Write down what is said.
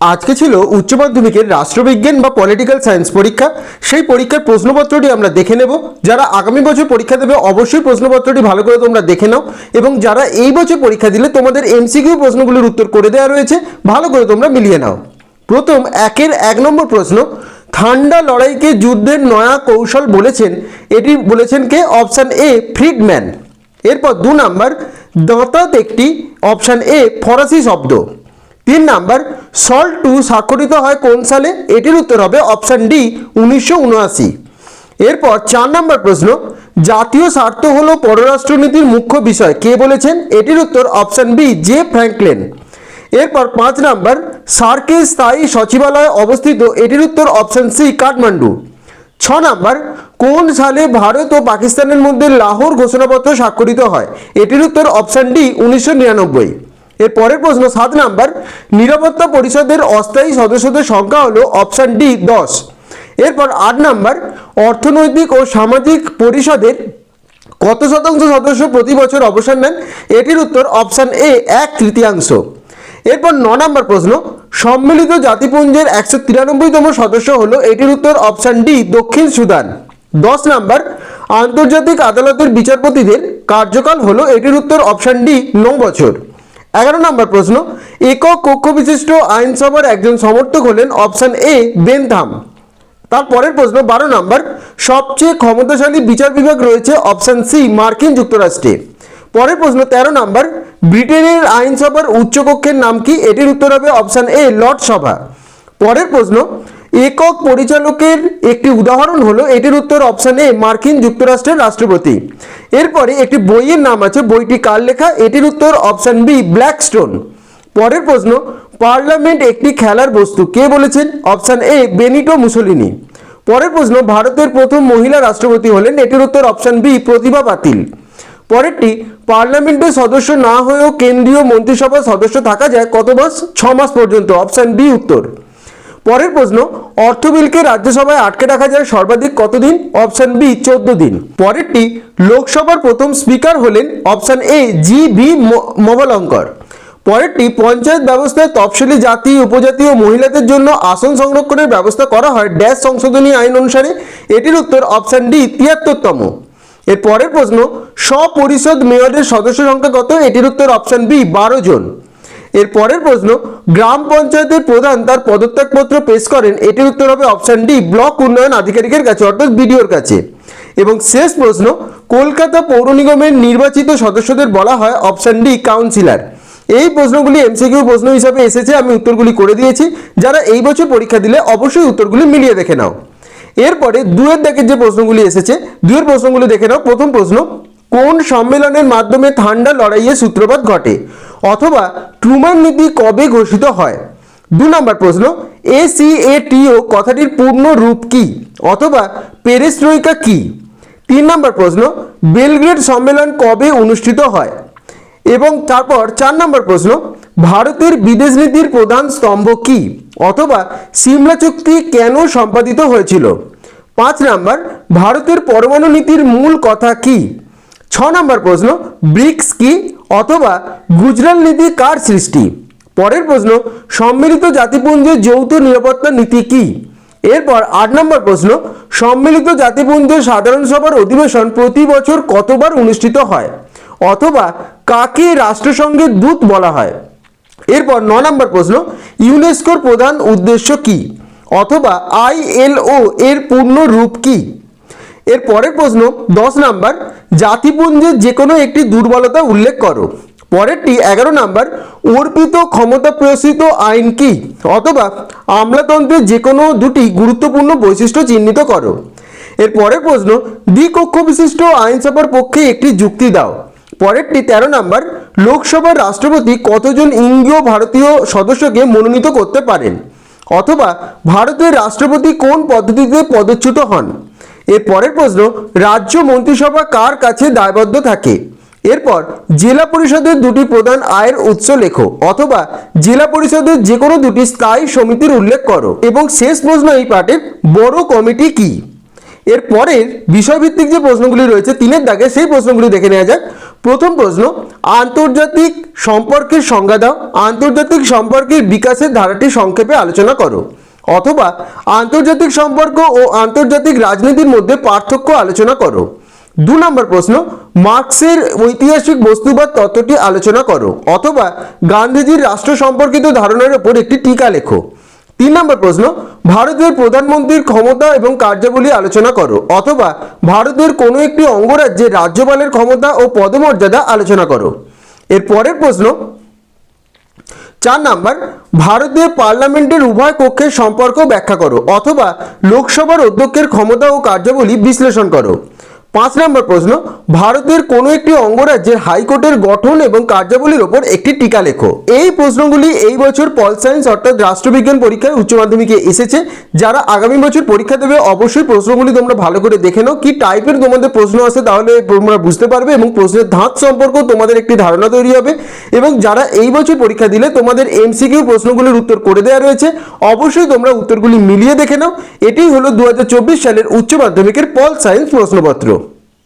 আজকে ছিল উচ্চ মাধ্যমিকের রাষ্ট্রবিজ্ঞান বা পলিটিক্যাল সায়েন্স পরীক্ষা। সেই পরীক্ষার প্রশ্নপত্রটি আমরা দেখে নেব। যারা আগামী বছর পরীক্ষা দেবে, অবশ্যই প্রশ্নপত্রটি ভালো করে তোমরা দেখে নাও। এবং যারা এই বছর পরীক্ষা দিলে, তোমাদের এমসিকিউ প্রশ্নগুলোর উত্তর করে দেওয়া রয়েছে। ভালো করে তোমরা মিলিয়ে নাও। প্রথম, একের এক নম্বর প্রশ্ন ঠান্ডা লড়াইকে যুদ্ধের নয়া কৌশল বলেছেন। এটি বলেছেন কে? Option A, Friedman. এরপর দু নাম্বার, দাঁতাত একটি অপশান এ, ফরাসি শব্দ। তিন নাম্বার সল্ট টু স্বাক্ষরিত হয় কোন সালে? এটির উত্তর হবে অপশান ডি উনিশশো উনআশি। এরপর চার নম্বর প্রশ্ন, জাতীয় স্বার্থ হলো পররাষ্ট্রনীতির মুখ্য বিষয়। কে বলেছেন? এটির উত্তর অপশান বি জে ফ্র্যাঙ্কলেন এরপর পাঁচ নাম্বার সার্কের স্থায়ী সচিবালয় অবস্থিত, এটির উত্তর অপশান সি কাঠমান্ডু। ছ নাম্বার, কোন সালে ভারত ও পাকিস্তানের মধ্যে লাহোর ঘোষণাপত্র স্বাক্ষরিত হয়? এটির উত্তর অপশান ডি উনিশশো নিরানব্বই। এর পরের প্রশ্ন, সাত নাম্বার, নিরাপত্তা পরিষদের অস্থায়ী সদস্যদের সংখ্যা হলো অপশান ডি দশ। এরপর আট নাম্বার, অর্থনৈতিক ও সামাজিক পরিষদের কত শতাংশ সদস্য প্রতি বছর অবসর নেন? এটির উত্তর অপশান এ এক তৃতীয়াংশ। এরপর ন নম্বর প্রশ্ন, সম্মিলিত জাতিপুঞ্জের একশো তিরানব্বইতম সদস্য হলো, এটির উত্তর অপশান ডি দক্ষিণ সুদান। দশ নাম্বার, আন্তর্জাতিক আদালতের বিচারপতিদের কার্যকাল হলো, এটির উত্তর অপশান ডি ন বছর। এগারো নম্বর প্রশ্ন, একক কক্ষ বিশিষ্ট আইনসভার একজন সমর্থক হলেন অপশান এ, বেনথাম। তারপরের প্রশ্ন, বারো নম্বর, সবচেয়ে ক্ষমতাশালী বিচার বিভাগ রয়েছে অপশান সি, মার্কিন যুক্তরাষ্ট্রে। পরের প্রশ্ন, তেরো নম্বর, ব্রিটেনের আইনসভার উচ্চকক্ষের নাম কি? এটির উত্তর হবে অপশান এ, লর্ড সভা। পরের প্রশ্ন একক পরিচালকের একটি উদাহরণ হলো, এটির উত্তর অপশান এ মার্কিন যুক্তরাষ্ট্রের রাষ্ট্রপতি। এরপরে একটি বইয়ের নাম আছে, বইটি কার লেখা? এটির উত্তর অপশান বি ব্ল্যাকস্টোন পরের প্রশ্ন, পার্লামেন্ট একটি খেলার বস্তু। কে বলেছেন? Option A Benito Mussolini. পরের প্রশ্ন, ভারতের প্রথম মহিলা রাষ্ট্রপতি হলেন, এটির উত্তর অপশান বি প্রতিভা পাতিল। পরেরটি পার্লামেন্টের সদস্য না হয়েও কেন্দ্রীয় মন্ত্রিসভার সদস্য থাকা যায়, কত মাস? ছ মাস পর্যন্ত। অপশান বি উত্তর। পরের প্রশ্ন, অর্থ বিলকে রাজ্যসভায় আটকে রাখা যায় সর্বাধিক কতদিন? অপশান বি চোদ্দ দিন। পরেরটি, লোকসভার প্রথম স্পিকার হলেন option A G V Mavalankar পরেরটি, পঞ্চায়েত ব্যবস্থায় তফসিলি জাতি, উপজাতি ও মহিলাদের জন্য আসন সংরক্ষণের ব্যবস্থা করা হয় ড্যাশ সংশোধনী আইন অনুসারে। এটির উত্তর অপশান ডি, তিয়াত্তরতম। এর পরের প্রশ্ন, স্বপরিষদ মেয়রের সদস্য সংখ্যা কত? এটির উত্তর অপশান বি, বারো জন। এর পরের প্রশ্ন, গ্রাম পঞ্চায়েতের প্রধান তার পদত্যাগপত্র পেশ করেন, এটির উত্তর হবে অপশান ডি ব্লক উন্নয়ন আধিকারিকের কাছে, অর্থাৎ বিডিওর কাছে। এবং শেষ প্রশ্ন, কলকাতা পৌর নিগমের নির্বাচিত সদস্যদের বলা হয় অপশান ডি কাউন্সিলর এই প্রশ্নগুলি এমসিকিউ প্রশ্ন হিসাবে এসেছে, আমি উত্তরগুলি করে দিয়েছি। যারা এই বছর পরীক্ষা দিলে, অবশ্যই উত্তরগুলি মিলিয়ে দেখে নাও। এরপরে, দুয়ের দেখে যে প্রশ্নগুলি এসেছে, দুয়ের প্রশ্নগুলি দেখে নাও। প্রথম প্রশ্ন, কোন সম্মেলনের মাধ্যমে ঠান্ডা লড়াইয়ের সূত্রপাত ঘটে? অথবা ট্রুমান নীতি কবে ঘোষিত হয়? দু নম্বর প্রশ্ন এসিএটিও কথাটির পূর্ণ রূপ কি? অথবা পেরেস্ট্রইকা কি? তিন নম্বর প্রশ্ন, বেলগ্রেড সম্মেলন কবে অনুষ্ঠিত হয়? এবং তারপর চার নম্বর প্রশ্ন, ভারতের বিদেশ নীতির প্রধান স্তম্ভ কি? অথবা সিমলা চুক্তি কেন সম্পাদিত হয়েছিল? পাঁচ নম্বর, ভারতের পরমাণু নীতির মূল কথা কি? ছ নম্বর প্রশ্ন, ব্রিক্স কি? অথবা গুজরাল নীতি কার সৃষ্টি? পরের প্রশ্ন, সম্মিলিত জাতিপুঞ্জের যৌথ নিরাপত্তা নীতি কি? এরপর আট নম্বর প্রশ্ন, সম্মিলিত জাতিপুঞ্জের সাধারণ সভার অধিবেশন প্রতি বছর কতবার অনুষ্ঠিত হয়? অথবা কাকে রাষ্ট্রসংঘের দূত বলা হয়? এরপর ন নম্বর প্রশ্ন, ইউনেস্কোর প্রধান উদ্দেশ্য কি? অথবা আইএলও এর পূর্ণ রূপ কি? এর পরের প্রশ্ন, দশ নাম্বার জাতিপুঞ্জের যে কোনো একটি দুর্বলতা উল্লেখ করো। পরেরটি, এগারো নাম্বার, অর্পিত ক্ষমতা প্রসিত আইন কি? অথবা আমলাতন্ত্রের যে কোনো দুটি গুরুত্বপূর্ণ বৈশিষ্ট্য চিহ্নিত করো। এর পরের প্রশ্ন দ্বিকক্ষ বিশিষ্ট আইনসভার পক্ষে একটি যুক্তি দাও। পরেরটি, তেরো নাম্বার, লোকসভার রাষ্ট্রপতি কতজন ইঙ্গীয় ভারতীয় সদস্যকে মনোনীত করতে পারেন? অথবা ভারতের রাষ্ট্রপতি কোন পদ্ধতিতে পদচ্যুত হন? এর পরের প্রশ্ন, রাজ্য মন্ত্রিসভা কার কাছে দায়বদ্ধ থাকে? এরপর, জেলা পরিষদের দুটি প্রধান আয়ের উৎস লেখো, অথবা জেলা পরিষদের যে কোনো দুটি স্থায়ী সমিতির উল্লেখ করো। এবং শেষ প্রশ্ন এই পাঠের, বড় কমিটি কি? এর পরের বিষয়ভিত্তিক যে প্রশ্নগুলি রয়েছে তিনের দাগে, সেই প্রশ্নগুলি দেখে নেওয়া যাক। প্রথম প্রশ্ন, আন্তর্জাতিক সম্পর্কের সংজ্ঞা দাও। আন্তর্জাতিক সম্পর্কের বিকাশের ধারাটি সংক্ষেপে আলোচনা করো। অথবা আন্তর্জাতিক সম্পর্ক ও আন্তর্জাতিক রাজনীতির মধ্যে পার্থক্য আলোচনা করো। দু নম্বর প্রশ্ন, মার্কসের ঐতিহাসিক বস্তুবাদ তত্ত্বটি আলোচনা করো, অথবা গান্ধীজির রাষ্ট্র সম্পর্কিত ধারণার উপর একটি টিকা লেখো। তিন নম্বর প্রশ্ন, ভারতের প্রধানমন্ত্রীর ক্ষমতা এবং কার্যাবলী আলোচনা করো, অথবা ভারতের কোনো একটি অঙ্গরাজ্যের রাজ্যপালের ক্ষমতা ও পদমর্যাদা আলোচনা করো। এর পরের প্রশ্ন চার নাম্বার, ভারতীয় পার্লামেন্টের উভয় কক্ষের সম্পর্ক ব্যাখ্যা করো, অথবা লোকসভার অধ্যক্ষের ক্ষমতা ও কার্যাবলী বিশ্লেষণ করো। পাঁচ নম্বর প্রশ্ন, ভারতের কোনো একটি অঙ্গরাজ্যের হাইকোর্টের গঠন এবং কার্যাবলীর ওপর একটি টিকা লেখো। এই প্রশ্নগুলি এই বছর পল সায়েন্স অর্থাৎ রাষ্ট্রবিজ্ঞান পরীক্ষায় উচ্চ মাধ্যমিকে এসেছে। যারা আগামী বছর পরীক্ষা দেবে, অবশ্যই প্রশ্নগুলি তোমরা ভালো করে দেখে নাও। কি টাইপের তোমাদের প্রশ্ন আছে তাহলে তোমরা বুঝতে পারবে এবং প্রশ্নের ধাঁচ সম্পর্কেও তোমাদের একটি ধারণা তৈরি হবে। এবং যারা এই বছর পরীক্ষা দিলে, তোমাদের এমসিকিউ প্রশ্নগুলির উত্তর করে দেওয়া রয়েছে। অবশ্যই তোমরা উত্তরগুলি মিলিয়ে দেখে নাও। এটাই হলো দু হাজার চব্বিশ সালের উচ্চ মাধ্যমিকের পল সায়েন্স প্রশ্নপত্র।